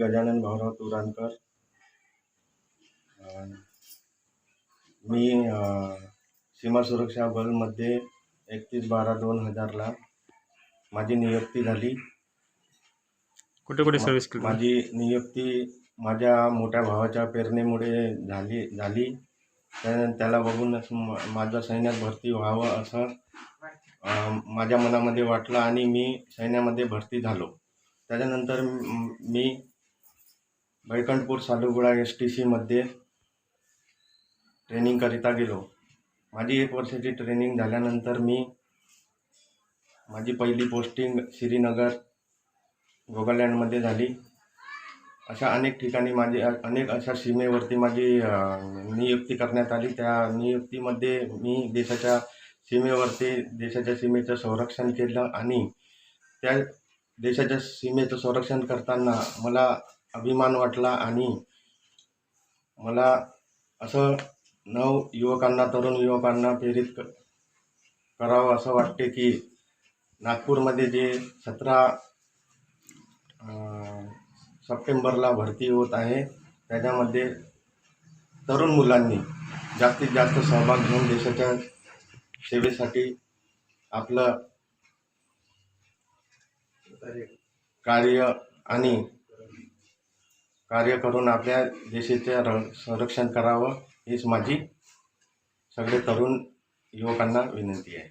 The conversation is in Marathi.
गजानन भाऊराव तुरानकर मी सीमा सुरक्षा बलमध्ये एकतीस बारा दोन हजारला माझी नियुक्ती झाली. कुठे कुठे सर्व्हिस केली? माझी नियुक्ती माझ्या मोठ्या भावाच्या प्रेरणेमुळे झाली झाली. त्या- त्याला बघूनच माझं सैन्यात भरती व्हावं असं माझ्या मनामध्ये वाटलं आणि मी सैन्यामध्ये भरती झालो. त्याच्यानंतर मी बैकंठपूर सालुगुडा एस टी सीमध्ये ट्रेनिंगकरिता गेलो. माझी एक वर्षाची ट्रेनिंग झाल्यानंतर मी माझी पहिली पोस्टिंग श्रीनगर गोगालँडमध्ये झाली. अशा अनेक ठिकाणी माझी अनेक अशा सीमेवरती माझी नियुक्ती करण्यात आली. त्या नियुक्तीमध्ये मी देशाच्या सीमेवरती देशाच्या सीमेचं संरक्षण केलं आणि त्या देशाच्या सीमेचं संरक्षण करताना मला अभिमान वाटला आणि मला असं नव युवकांना तरुण युवकांना प्रेरित क करावं असं वाटते की नागपूरमध्ये जे सतरा सप्टेंबरला भरती होत आहे त्याच्यामध्ये तरुण मुलांनी जास्तीत जास्त सहभाग घेऊन देशाच्या सेवेसाठी आपलं कार्य आणि कार्य करून आपल्या देशाचे र संरक्षण करावं हीच माझी सगळे तरुण युवकांना विनंती आहे.